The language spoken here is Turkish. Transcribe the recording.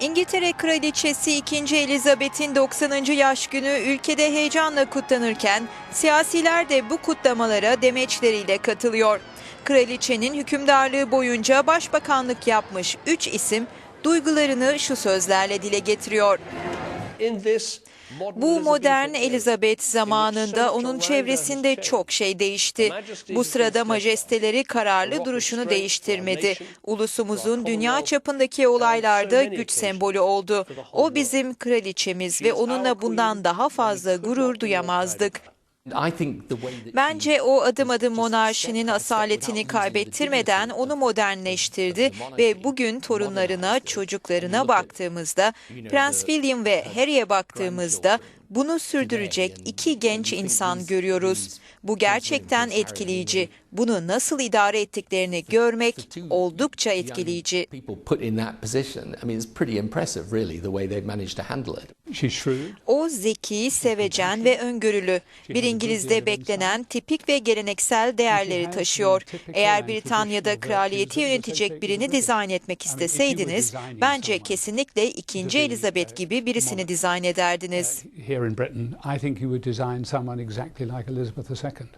İngiltere Kraliçesi 2. Elizabeth'in 90. yaş günü ülkede heyecanla kutlanırken siyasiler de bu kutlamalara demeçleriyle katılıyor. Kraliçenin hükümdarlığı boyunca başbakanlık yapmış 3 isim duygularını şu sözlerle dile getiriyor. Bu modern Elizabeth zamanında onun çevresinde çok şey değişti. Bu sırada majesteleri kararlı duruşunu değiştirmedi. Ulusumuzun dünya çapındaki olaylarda güç sembolü oldu. O bizim kraliçemiz ve onunla bundan daha fazla gurur duyamazdık. Bence o adım adım monarşinin asaletini kaybettirmeden onu modernleştirdi ve bugün torunlarına, çocuklarına baktığımızda, Prens William ve Harry'e baktığımızda bunu sürdürecek iki genç insan görüyoruz. Bu gerçekten etkileyici. Bunu nasıl idare ettiklerini görmek oldukça etkileyici. O zeki, sevecen ve öngörülü. Bir İngiliz'de beklenen tipik ve geleneksel değerleri taşıyor. Eğer Britanya'da kraliyeti yönetecek birini dizayn etmek isteseydiniz, bence kesinlikle 2. Elizabeth gibi birisini dizayn ederdiniz. Here in Britain, I think you would design someone exactly like Elizabeth II.